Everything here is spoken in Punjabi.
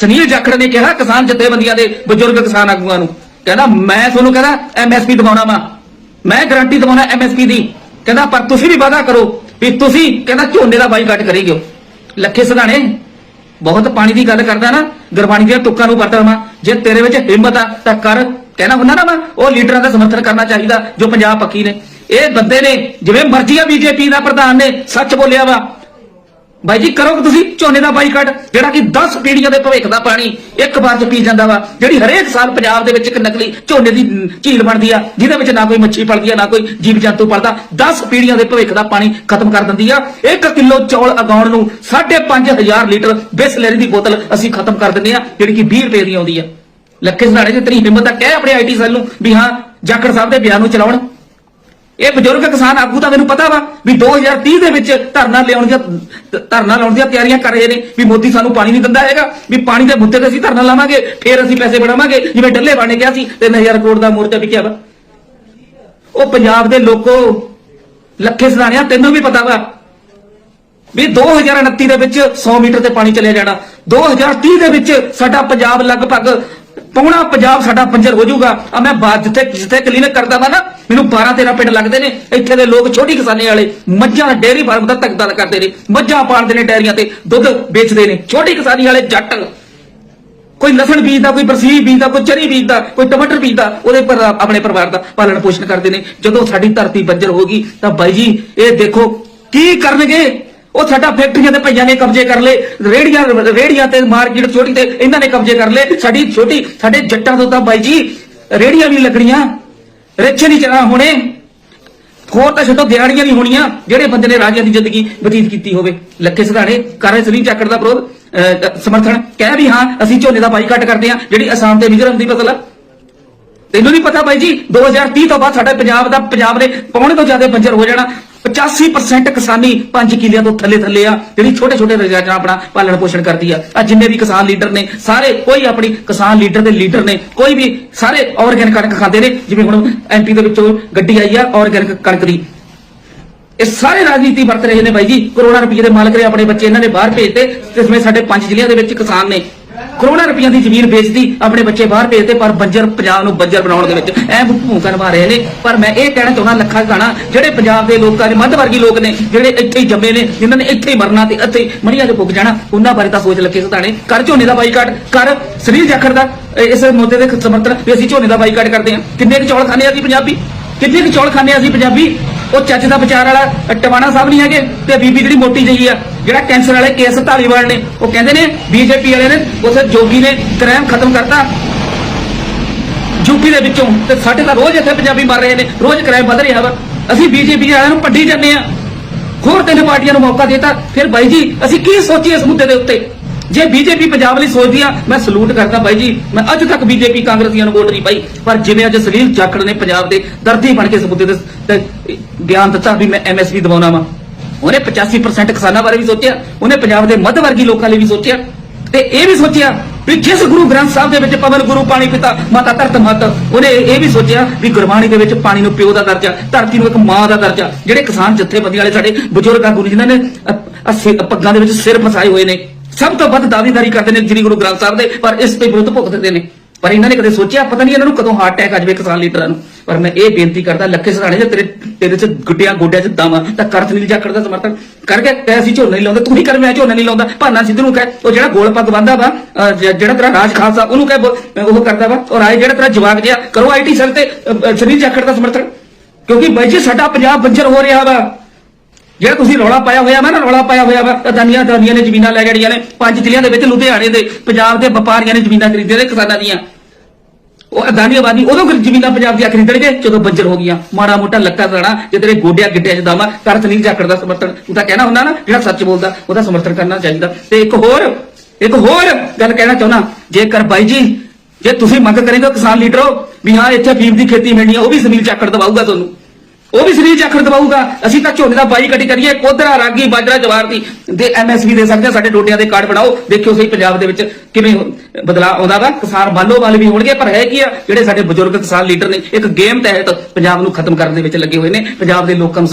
ਸੁਨੀਲ ਜਾਖੜ ਨੇ ਕਿਹਾ ਕਿਸਾਨ ਜਥੇਬੰਦੀਆਂ ਦੇ ਬਜ਼ੁਰਗ ਕਿਸਾਨ ਆਗੂਆਂ ਨੂੰ। ਕਹਿੰਦਾ, ਮੈਂ ਤੁਹਾਨੂੰ ਕਹਿੰਦਾ ਐਮਐਸਪੀ ਦਿਵਾਉਣਾ ਵਾ। ਮੈਂ ਗਾਰੰਟੀ ਦਿਵਾਉਣਾ ਐਮਐਸਪੀ ਦੀ। ਕਹਿੰਦਾ, ਪਰ ਤੁਸੀਂ ਵੀ ਵਾਅਦਾ ਕਰੋ ਵੀ ਤੁਸੀਂ ਕਹਿੰਦਾ ਝੋਨੇ ਦਾ ਬਾਈਕਾਟ ਕਰੇਗਿਓ ਲੱਖੇ ਸਧਾਣੇ, ਬਹੁਤ ਪਾਣੀ ਦੀ ਗੱਲ ਕਰਦਾ ਨਾ, ਗੁਰਬਾਣੀ ਦੀਆਂ ਤੁਕਾਂ ਨੂੰ ਪੜਦਾ ਵਾਂ। ਜੇ ਤੇਰੇ ਵਿੱਚ ਹਿੰਮਤ ਆ, ਤਾਂ ਕਰ। ਕਹਿਣਾ ਹੁੰਦਾ ਨਾ ਵਾ, ਉਹ ਲੀਡਰਾਂ ਦਾ ਸਮਰਥਨ ਕਰਨਾ ਚਾਹੀਦਾ, ਜੋ ਪੰਜਾਬ ਪੱਕੀ ਨੇ। ਇਹ ਬੰਦੇ ਨੇ, ਜਿਵੇਂ ਮਰਜ਼ੀ ਆ ਬੀਜੇਪੀ ਦਾ ਪ੍ਰਧਾਨ ਨੇ, ਸੱਚ ਬੋਲਿਆ ਵਾ। ਬਾਈ ਜੀ ਕਰੋ ਤੁਸੀਂ? ਝੋਨੇ ਦਾ ਬਾਈਕਾਟ, ਜਿਹੜਾ ਕਿ 10 ਪੀੜੀਆਂ ਦੇ ਭਵਿੱਖ ਦਾ ਪਾਣੀ ਇੱਕ ਵਾਰ ਚ ਪੀ ਜਾਂਦਾ ਵਾ, ਜਿਹੜੀ ਹਰੇਕ ਸਾਲ ਪੰਜਾਬ ਦੇ ਵਿੱਚ ਇੱਕ ਨਕਲੀ ਝੋਨੇ ਦੀ ਝੀਲ ਬਣਦੀ ਆ, ਜਿਹਦੇ ਵਿੱਚ ਨਾ ਕੋਈ ਮੱਛੀ ਪਲਦੀ ਆ, ਨਾ ਕੋਈ ਜੀਵ ਜੰਤੂ ਪਲਦਾ 10 ਪੀੜੀਆਂ ਦੇ ਭਵਿੱਖ ਦਾ ਪਾਣੀ ਖਤਮ ਕਰ ਦਿੰਦੀ ਆ। 1 ਕਿਲੋ ਚੌਲ ਉਗਾਉਣ ਨੂੰ 5500 ਲੀਟਰ ਬਿਸਲਰੀ ਦੀ ਬੋਤਲ ਅਸੀਂ ਖਤਮ ਕਰ ਦਿੰਦੇ ਆ, ਜਿਹੜੀ ਕਿ 20 ਰੁਪਏ ਦੀ ਆਉਂਦੀ ਆ। ਲੱਖੇ ਸਦਾੜੇ ਜੇ ਤੇਰੀ ਹਿੰਮਤ ਆ, ਕਹਿ ਆਪਣੇ ਆਈਟੀ ਸੈੱਲ ਨੂੰ ਵੀ ਹਾਂ, ਜਾਖੜ ਸਾਹਿਬ ਦੇ ਬਿਆਨ ਨੂੰ ਚਲਾਉਣ। ਇਹ ਬਜ਼ੁਰਗ ਕਿਸਾਨ ਆਗੂ ਤਾਂ ਮੈਨੂੰ ਪਤਾ ਵਾ ਵੀ 2030 ਦੇ ਵਿੱਚ ਧਰਨਾ ਲਿਆਉਣ ਦੀਆਂ, ਧਰਨਾ ਲਾਉਣ ਦੀਆਂ ਤਿਆਰੀਆਂ ਕਰ ਰਹੇ ਨੇ ਵੀ ਮੋਦੀ ਸਾਨੂੰ ਪਾਣੀ ਨਹੀਂ ਦਿੰਦਾ ਹੈਗਾ, ਵੀ ਪਾਣੀ ਦੇ ਮੁੱਦੇ ਤੇ ਅਸੀਂ ਧਰਨਾ ਲਾਵਾਂਗੇ, ਫਿਰ ਅਸੀਂ ਪੈਸੇ ਬਣਾਵਾਂਗੇ, ਜਿਵੇਂ ਡੱਲੇ ਬਾਣੇ ਕਿਹਾ ਸੀ 3000 ਕਰੋੜ ਦਾ ਮੋਰਚਾ ਵਿਕਿਆ ਵਾ। ਉਹ ਪੰਜਾਬ ਦੇ ਲੋਕੋ ਲੱਖੇ ਸਦਾਣਿਆ ਤੈਨੂੰ ਵੀ ਪਤਾ ਵਾ ਵੀ 2029 ਦੇ ਵਿੱਚ 100 ਮੀਟਰ ਤੇ ਪਾਣੀ ਚਲਿਆ ਜਾਣਾ 2030 ਦੇ ਵਿੱਚ ਸਾਡਾ ਪੰਜਾਬ ਲਗਭਗ ਪੌਣਾ ਪੰਜਾਬ ਸਾਡਾ ਬੰਜਰ ਹੋ ਜਾਊਗਾ। ਆ ਮੈਂ ਬਾਤ ਜਿੱਥੇ ਜਿੱਥੇ ਕਲੀਨਿਕ ਕਰਦਾ ਵਾ ਨਾ, ਮੈਨੂੰ 12 13 ਪਿੰਡ ਲੱਗਦੇ ਨੇ। ਇੱਥੇ ਦੇ ਲੋਕ ਛੋਟੀ ਕਿਸਾਨੀ ਵਾਲੇ ਮੱਝਾਂ ਡੇਅਰੀ ਫਾਰਮ ਦਾ ਤਕਦਾ ਕਰਦੇ ਨੇ। ਮੱਝਾਂ ਪਾਲਦੇ ਨੇ ਡੈਰੀਆਂ ਤੇ, ਦੁੱਧ ਵੇਚਦੇ ਨੇ। ਛੋਟੀ ਕਿਸਾਨੀ ਵਾਲੇ ਜੱਟ ਕੋਈ ਲਸਣ ਬੀਜਦਾ, ਕੋਈ ਬਰਸੀ ਬੀਜਦਾ, ਕੋਈ ਚਰੀ ਬੀਜਦਾ, ਕੋਈ ਟਮਾਟਰ ਬੀਜਦਾ, ਉਹਦੇ ਪਰ ਆਪਣੇ ਪਰਿਵਾਰ ਦਾ ਪਾਲਣ ਪੋਸ਼ਣ ਕਰਦੇ ਨੇ। ਜਦੋਂ ਸਾਡੀ ਧਰਤੀ ਬੰਜਰ ਹੋ ਗਈ, ਤਾਂ ਬਾਈ ਜੀ, ਇਹ ਦੇਖੋ, ਕੀ ਕਰਨਗੇ? ਉਹ ਸਾਡਾ ਫੈਕਟਰੀਆਂ ਦੇ ਭਈਆਂ ਨੇ, ਕਬਜ਼ੇ ਕਰ ਲਏ। ਰੇੜੀਆਂ ਰੇੜੀਆਂ ਤੇ ਮਾਰਕੀਟ ਛੋਟੀ ਤੇ ਇਹਨਾਂ ਨੇ ਕਬਜ਼ੇ ਕਰ ਲਏ। ਸਾਡੀ ਛੋਟੀ, ਸਾਡੇ ਜੱਟਾਂ ਤੋਂ ਤਾਂ ਬਾਈ ਜੀ, ਰੇੜੀਆਂ ਵੀ ਲੱਗਣੀਆਂ। ਰਿਕਸ਼ੇ ਨਹੀਂ ਚਲਾ ਹੋਣੇ। ਹੋਰ ਤਾਂ ਛੱਡੋ, ਦਿਹਾੜੀਆਂ ਨਹੀਂ ਹੋਣੀਆਂ, ਜਿਹੜੇ ਬੰਦੇ ਨੇ ਰਾਜਿਆਂ ਦੀ ਜ਼ਿੰਦਗੀ ਬਤੀਤ ਕੀਤੀ ਹੋਵੇ। ਲੱਖੇ ਸਿਧਾਣੇ, ਕਰ ਰਹੇ ਸਲੀਮ ਚੱਕਰ ਦਾ ਵਿਰੋਧ ਸਮਰਥਨ। ਕਹਿ ਵੀ ਹਾਂ, ਅਸੀਂ ਝੋਨੇ ਦਾ ਬਾਈਕਾਟ ਕਰਦੇ ਹਾਂ, ਜਿਹੜੀ ਅਸਾਮ ਤੇ ਮਿਜ਼ੋਰਮ ਦੀ ਫਸਲ ਆ ਤੈਨੂੰ ਨਹੀਂ ਪਤਾ ਬਾਈ ਜੀ 2030 ਤੋਂ ਬਾਅਦ ਸਾਡਾ ਪੰਜਾਬ ਦਾ, ਪੰਜਾਬ ਦੇ ਪੌਣੇ ਤੋਂ ਜ਼ਿਆਦਾ ਬੰਜਰ ਹੋ ਜਾਣਾ। 85% ਕਿਸਾਨੀ 5 ਕਿੱਲਿਆਂ ਤੋਂ ਥੱਲੇ ਥੱਲੇ ਆ, ਜਿਹੜੀ ਛੋਟੇ ਛੋਟੇ ਰਜਾਜਾਂ ਆਪਣਾ ਪਾਲਣ ਪੋਸ਼ਣ ਕਰਦੀ ਆ। ਆ ਜਿੰਨੇ ਵੀ ਕਿਸਾਨ ਲੀਡਰ ਨੇ, ਸਾਰੇ ਕੋਈ ਆਪਣੀ ਕਿਸਾਨ ਲੀਡਰ ਦੇ ਲੀਡਰ ਨੇ, ਕੋਈ ਵੀ ਸਾਰੇ ਆਰਗੈਨਿਕ ਕਣਕ ਖਾਂਦੇ ਨੇ, ਜਿਵੇਂ ਹੁਣ ਐਮਪੀ ਦੇ ਵਿੱਚੋਂ ਗੱਡੀ ਆਈ ਆ ਆਰਗੈਨਿਕ ਕਣਕ ਦੀ। ਇਹ ਸਾਰੇ ਰਾਜਨੀਤੀ ਵਰਤ ਰਹੇ ਨੇ ਬਾਈ ਜੀ, ਕਰੋੜਾਂ ਰੁਪਏ ਦੇ ਮਾਲਕ ਨੇ ਆਪਣੇ ਬੱਚੇ ਇਹਨਾਂ ਨੇ ਬਾਹਰ ਭੇਜਤੇ ਇਸ ਵਿੱਚ ਸਾਡੇ ਪੰਜ ਜ਼ਿਲ੍ਹਿਆਂ ਦੇ ਵਿੱਚ ਕਿਸਾਨ ਨੇ। ਕਰੋੜਾਂ ਰੁਪਈਆਂ ਦੀ ਜ਼ਮੀਨ ਵੇਚਦੀ, ਆਪਣੇ ਬੱਚੇ ਬਾਹਰ ਭੇਜਦੇ, ਪਰ ਬੰਜਰ ਪੰਜਾਬ ਨੂੰ ਬੰਜਰ ਬਣਾਉਣ ਦੇ ਵਿੱਚ ਐ ਭੂਮਿਕਾ ਨਿਭਾ ਰਹੇ ਨੇ। ਪਰ ਮੈਂ ਇਹ ਕਹਿਣਾ ਚਾਹੁੰਦਾ, ਲੱਖਾਂ ਗਾਣਾ ਜਿਹੜੇ ਪੰਜਾਬ ਦੇ ਲੋਕਾਂ ਨੇ ਮੱਧ ਵਰਗੀ ਲੋਕ ਨੇ, ਜਿਹੜੇ ਇੱਥੇ ਹੀ ਜੰਮੇ ਨੇ, ਜਿਨ੍ਹਾਂ ਨੇ ਇੱਥੇ ਹੀ ਮਰਨਾ ਤੇ ਇੱਥੇ ਮੜੀਆਂ 'ਚ ਪੁੱਗ ਜਾਣਾ, ਉਹਨਾਂ ਬਾਰੇ ਤਾਂ ਸੋਚ ਲੱਗੇ ਸਤਾਣੇ ਕਰ ਝੋਨੇ ਦਾ ਬਾਈਕਾਟ, ਕਰ ਸਰੀਰ ਜਾਖੜ ਦਾ ਇਸ ਮੁੱਦੇ ਦੇ ਸਮਰਥਨ, ਵੀ ਅਸੀਂ ਝੋਨੇ ਦਾ ਬਾਈਕਾਟ ਕਰਦੇ ਹਾਂ। ਕਿੰਨੇ ਕੁ ਚੌਲ ਖਾਂਦੇ ਆ ਅਸੀਂ ਪੰਜਾਬੀ? ਕਿੰਨੇ ਕੁ ਚੌਲ ਖਾਂਦੇ ਆ ਅਸੀਂ ਪੰਜਾਬੀ? ਉਹ ਚੱਜ ਦਾ ਵਿਚਾਰ ਵਾਲਾ ਟਵਾਣਾ ਸਾਹਿਬ ਨਹੀਂ ਹੈਗੇ, ਤੇ ਬੀਬੀ ਜਿਹੜੀ ਮੋਟੀ ਜਈ ਆ ਜਿਹੜਾ ਕੈਂਸਰ ਵਾਲੇ ਕੇਸ ਧਾਲੀਵਾਲ ਨੇ, ਉਹ ਕਹਿੰਦੇ ਨੇ ਬੀਜੇਪੀ ਵਾਲੇ ਨੇ ਉਸੇ ਜੋਗੀ ਨੇ ਕ੍ਰਾਈਮ ਖਤਮ ਕਰਤਾ। ਯੂਪੀ ਦੇ ਵਿੱਚੋਂ ਤੇ ਸਾਡੇ ਤਾਂ ਰੋਜ਼ ਇੱਥੇ ਪੰਜਾਬੀ ਮਰ ਰਹੇ ਨੇ, ਰੋਜ਼ ਕ੍ਰਾਈਮ ਵਧ ਰਿਹਾ ਵਾ। ਅਸੀਂ ਬੀਜੇਪੀ ਵਾਲਿਆਂ ਨੂੰ ਪੱਡੀ ਜਾਂਦੇ ਆ ਹੋਰ ਤਿੰਨ ਪਾਰਟੀਆਂ ਨੂੰ ਮੌਕਾ ਦਿੱਤਾ, ਫਿਰ ਬਾਈ ਜੀ, ਅਸੀਂ ਕੀ ਸੋਚੀਏ ਇਸ ਮੁੱਦੇ ਦੇ ਉੱਤੇ? ਜੇ ਬੀਜੇਪੀ ਪੰਜਾਬ ਲਈ ਸੋਚਦੀ ਆ, ਮੈਂ ਸਲੂਟ ਕਰਦਾ ਬਾਈ ਜੀ, ਮੈਂ ਅੱਜ ਤੱਕ ਬੀਜੇਪੀ ਕਾਂਗਰਸੀਆਂ ਨੂੰ ਵੋਟ ਨਹੀਂ ਪਾਈ, ਪਰ ਜਿਵੇਂ ਅੱਜ ਸਲੀਲ ਜਾਖੜ ਨੇ ਪੰਜਾਬ ਦੇ ਦਰਦੀ ਬਣ ਕੇ ਇਸ ਮੁੱਦੇ ਤੇ ਬਿਆਨ ਦਿੱਤਾ ਵੀ ਮੈਂ ਐਮਐਸਪੀ ਦਿਵਾਉਣਾ ਵਾ। ਉਹਨੇ 85% ਕਿਸਾਨਾਂ ਬਾਰੇ ਵੀ ਸੋਚਿਆ, ਉਹਨੇ ਪੰਜਾਬ ਦੇ ਮੱਧ ਵਰਗੀ ਲੋਕਾਂ ਲਈ ਵੀ ਸੋਚਿਆ। ਤੇ ਇਹ ਵੀ ਸੋਚਿਆ ਵੀ ਜਿਸ ਗੁਰੂ ਗ੍ਰੰਥ ਸਾਹਿਬ ਦੇ ਵਿੱਚ ਪਵਨ ਗੁਰੂ ਪਾਣੀ ਪਿਤਾ, ਮਾਤਾ ਧਰਤ ਮਤ ਉਹਨੇ ਇਹ ਵੀ ਸੋਚਿਆ ਵੀ ਗੁਰਬਾਣੀ ਦੇ ਵਿੱਚ ਪਾਣੀ ਨੂੰ ਪਿਓ ਦਾ ਦਰਜਾ, ਧਰਤੀ ਨੂੰ ਇੱਕ ਮਾਂ ਦਾ ਦਰਜਾ। ਜਿਹੜੇ ਕਿਸਾਨ ਜਥੇਬੰਦੀ ਵਾਲੇ ਸਾਡੇ ਬਜ਼ੁਰਗ ਆਗੂ ਨੇ ਜਿਨ੍ਹਾਂ ਨੇ ਪੱਗਾਂ ਦੇ ਵਿੱਚ ਸਿਰ ਫਸਾਏ ਹੋਏ ਨੇ, ਸਭ ਤੋਂ ਵੱਧ ਦਾਅਵੇਦਾਰੀ ਕਰਦੇ ਨੇ ਸ੍ਰੀ ਗੁਰੂ ਗ੍ਰੰਥ ਸਾਹਿਬ ਦੇ, ਪਰ ਇਸ ਤੇ ਵਿਰੁੱਧ ਭੁਗਤਦੇ ਨੇ। ਪਰ ਇਹਨਾਂ ਨੇ ਕਦੇ ਸੋਚਿਆ, ਪਤਾ ਨਹੀਂ ਇਹਨਾਂ ਨੂੰ ਕਦੋਂ ਹਾਰਟ ਅਟੈਕ ਆ ਜਾਵੇ ਕਿਸਾਨ ਲੀਡਰਾਂ ਨੂੰ। ਪਰ ਮੈਂ ਇਹ ਬੇਨਤੀ ਕਰਦਾ, ਲੱਖੇ ਸਰਾਣੇ ਜੇ ਤੇਰੇ ਤੇਰੇ ਚ ਗੁੱਡਿਆਂ ਗੋਡਿਆਂ ਚ ਦਮ ਆ, ਤਾਂ ਕਰਤ ਨਹੀਂ ਜਾਖੜ ਦਾ ਸਮਰਥਨ। ਕਰਕੇ ਕਹਿ ਅਸੀਂ ਝੋਨਾ ਨਹੀਂ ਲਾਉਂਦਾ, ਤੂੰ ਹੀ ਕਰ, ਮੈਂ ਝੋਨਾ ਨਹੀਂ ਲਾਉਂਦਾ, ਭਾਨਾ ਸਿੱਧੂ ਨੂੰ ਕਹਿ, ਉਹ ਜਿਹੜਾ ਗੋਲ ਪੱਗ ਬੰਦਾ ਵਾ ਜਿਹੜਾ ਤੇਰਾ ਰਾਜ ਖਾਲਸਾ, ਉਹਨੂੰ ਕਹਿ ਉਹ ਕਰਦਾ ਵਾ, ਔਰ ਆਏ ਜਿਹੜਾ ਤੇਰਾ ਜਵਾਕ ਜਿਆ ਕਰੋ ਆਈਟੀ ਸੈੱਲ ਤੇ ਸਰੀਰ ਜਾਖੜ ਦਾ ਸਮਰਥਨ। ਕਿਉਂਕਿ ਬਾਈ ਜੀ, ਸਾਡਾ ਪੰਜਾਬ ਬੰਜਰ ਹੋ ਰਿਹਾ ਵਾ। ਜਿਹੜਾ ਤੁਸੀਂ ਰੌਲਾ ਪਾਇਆ ਹੋਇਆ ਵਾ ਨਾ, ਰੌਲਾ ਪਾਇਆ ਹੋਇਆ ਵਾ ਅਦਾਨੀਆਂ ਅਦਾਨੀਆਂ ਨੇ ਜ਼ਮੀਨਾਂ ਲੈ ਜਿਹੜੀਆਂ ਨੇ, ਪੰਜ ਜ਼ਿਲ੍ਹਿਆਂ ਦੇ ਵਿੱਚ ਲੁਧਿਆਣੇ ਦੇ, ਪੰਜਾਬ ਦੇ ਵਪਾਰੀਆਂ ਨੇ ਜ਼ਮੀਨਾਂ ਖਰੀਦੀਆਂ ਨੇ ਕਿਸਾਨਾਂ ਦੀਆਂ। ਉਹ ਅਦਾਨੀ ਆਬਾਦੀ ਉਦੋਂ ਜ਼ਮੀਨਾਂ ਪੰਜਾਬ ਦੀਆਂ ਖਰੀਦਣਗੇ ਜਦੋਂ ਬੰਜਰ ਹੋ ਗਈਆਂ। ਮਾੜਾ ਮੋਟਾ ਲੱਕਾ ਰਣਾ, ਜੇ ਤੇਰੇ ਗੋਡਿਆਂ ਗਿੱਟਿਆਂ 'ਚ ਦਾਵਾ, ਕਰਤ ਸੁਨੀਲ ਜਾਖੜ ਦਾ ਸਮਰਥਨ। ਤੂੰ ਤਾਂ ਕਹਿਣਾ ਹੁੰਦਾ ਨਾ, ਜਿਹੜਾ ਸੱਚ ਬੋਲਦਾ, ਉਹਦਾ ਸਮਰਥਨ ਕਰਨਾ ਚਾਹੀਦਾ। ਤੇ ਇੱਕ ਹੋਰ ਇੱਕ ਹੋਰ ਗੱਲ ਕਹਿਣਾ ਚਾਹੁੰਦਾ, ਜੇਕਰ ਬਾਈ ਜੀ, ਜੇ ਤੁਸੀਂ ਮੰਗ ਕਰੇਗਾ ਕਿਸਾਨ ਲੀਡਰੋ, ਵੀ ਹਾਂ, ਇੱਥੇ ਫੀਮ ਦੀ ਖੇਤੀ ਮਿਲਣੀ ਆ, ਉਹ ਵੀ ਸੁਨੀਲ ਜਾਖੜ ਦਵਾਊਗਾ ਤੁਹਾਨੂੰ। ਉਹ ਵੀ ਸਰੀਰ ਚੱਕਰ ਦਵਾਊਗਾ ਅਸੀਂ ਤਾਂ ਝੋਨੇ ਦਾ ਬਾਈ ਕੱਟੀ ਕਰੀਏ ਕੋਧਰਾ ਰਾਗੀ ਬਾਜਰਾ ਜਵਾਰ ਦੀ ਦੇ ਐਮਐਸਪੀ ਦੇ ਸਕਦੇ ਹਾਂ, ਸਾਡੇ ਡੋਡਿਆਂ ਦੇ ਕਾਰਡ ਬਣਾਓ। ਦੇਖਿਓ ਸਹੀ ਪੰਜਾਬ ਦੇ ਵਿੱਚ ਕਿਵੇਂ ਬਦਲਾਅ ਆਉਂਦਾ ਵਾ। ਕਿਸਾਨ ਬਾਲੋ ਬਾਲ ਵੀ ਹੋਣਗੇ ਪਰ ਹੈ ਕੀ ਆ? ਜਿਹੜੇ ਸਾਡੇ ਬਜ਼ੁਰਗ ਕਿਸਾਨ ਲੀਡਰ ਨੇ ਇੱਕ ਗੇਮ ਤਹਿਤ ਪੰਜਾਬ ਨੂੰ ਖਤਮ ਕਰਨ ਦੇ ਵਿੱਚ ਲੱਗੇ ਹੋਏ ਨੇ। ਪੰਜਾਬ ਦੇ ਲੋਕਾਂ ਨੂੰ